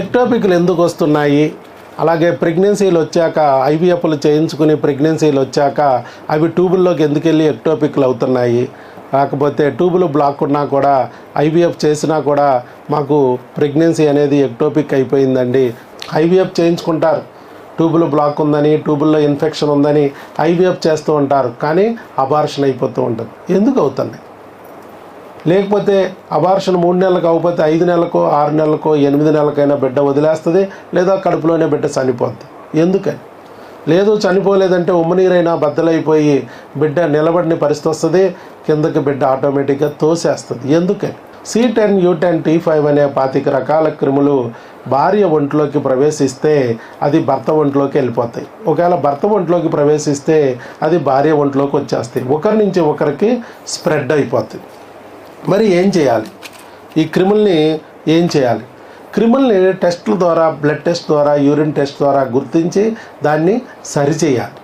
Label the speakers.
Speaker 1: ఎక్టోపిక్లు ఎందుకు వస్తున్నాయి? అలాగే ప్రెగ్నెన్సీలు వచ్చాక ఐవీఎఫ్లు చేయించుకుని ప్రెగ్నెన్సీలు వచ్చాక అవి ట్యూబుల్లోకి ఎందుకు వెళ్ళి ఎక్టోపిక్లు అవుతున్నాయి? కాకపోతే ట్యూబులు బ్లాక్ ఉన్నా కూడా ఐవీఎఫ్ చేసినా కూడా మాకు ప్రెగ్నెన్సీ అనేది ఎక్టోపిక్ అయిపోయిందండి. ఐవీఎఫ్ చేయించుకుంటారు. ట్యూబులు బ్లాక్ ఉందని ట్యూబుల్లో ఇన్ఫెక్షన్ ఉందని ఐవీఎఫ్ చేస్తూ ఉంటారు. కానీ అబార్షన్ అయిపోతూ ఉంటుంది. ఎందుకు అవుతుంది లేకపోతే అబార్షన్ మూడు నెలలకు అవ్వకపోతే ఐదు నెలలకో ఆరు నెలలకో ఎనిమిది నెలలకైనా బిడ్డ వదిలేస్తుంది లేదా కడుపులోనే బిడ్డ చనిపోద్ది. ఎందుకని? లేదు చనిపోలేదంటే ఉమ్మనీరైనా బద్దలైపోయి బిడ్డ నిలబడిన పరిస్థితి వస్తుంది కిందకి బిడ్డ ఆటోమేటిక్గా తోసేస్తుంది. ఎందుకని? C ten U ten T five అనే పాతిక రకాల క్రిములు భార్య ఒంట్లోకి ప్రవేశిస్తే అది భర్త ఒంట్లోకి వెళ్ళిపోతాయి. ఒకవేళ భర్త ఒంట్లోకి ప్రవేశిస్తే అది భార్య ఒంట్లోకి వచ్చేస్తాయి. ఒకరి నుంచి ఒకరికి స్ప్రెడ్ అయిపోతుంది మరి ఏం చేయాలి? ఈ క్రిముల్ని ఏం చేయాలి? క్రిముల్ని టెస్టుల ద్వారా బ్లడ్ టెస్ట్ ద్వారా యూరిన్ టెస్ట్ ద్వారా గుర్తించి దాన్ని సరిచేయాలి.